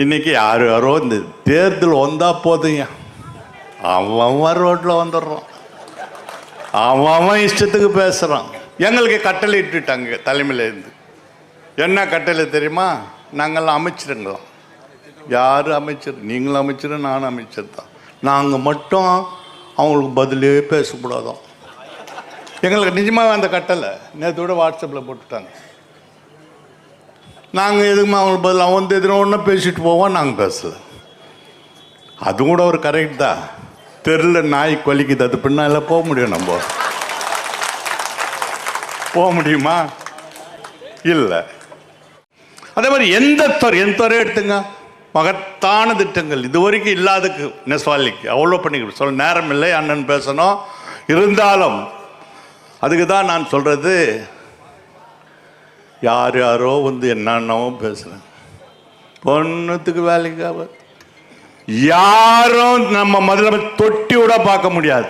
இன்னைக்கு யார் யாரோ இந்த தேர்தல் வந்தா போதுங்க. அவன் அவன் ரோட்டில் வந்துடுறான். அவன் அவன் இஷ்டத்துக்கு பேசுகிறான் எங்களுக்கு கட்டளை இட்டுட்டாங்க தலைமையிலேருந்து. என்ன கட்டளை தெரியுமா? நாங்கள்லாம் அமைச்சருங்களாம். யார் அமைச்சர்? நீங்களும் அமைச்சர் நானும் அமைச்சர் தான். நாங்கள் மட்டும் அவங்களுக்கு பதிலே பேசக்கூடாதான். எங்களுக்கு நிஜமாக அந்த கட்டளை நேற்று கூட வாட்ஸ்அப்பில் போட்டுட்டாங்க. நாங்கள் எதுக்குமா அவங்களுக்கு பதில்? அவன் வந்து எதுனா ஒன்றா பேசிட்டு போவோம் நாங்கள் பேசல. அது கூட ஒரு கரெக்ட் தான். தெருல நாய் கொலிக்குது அது பின்னால் போக முடியும் நம்ம. போக முடியுமா? இல்லை. அதே மாதிரி எந்த துறை எந்த துறை எடுத்துங்க? மகத்தான திட்டங்கள். இது வரைக்கும் இல்லாதக்கு நெஸ்வாலிக்கு அவ்வளோ பண்ணிக்க சொல்ல நேரம் இல்லை அண்ணன் பேசணும். இருந்தாலும் அதுக்கு தான் நான் சொல்கிறது யார் யாரோ வந்து என்னென்னவோ பேசுகிறேன் பொண்ணுத்துக்கு வேலைக்கு ஆகாது யாரும் நம்ம முதல்ல தொட்டி விட பார்க்க முடியாது.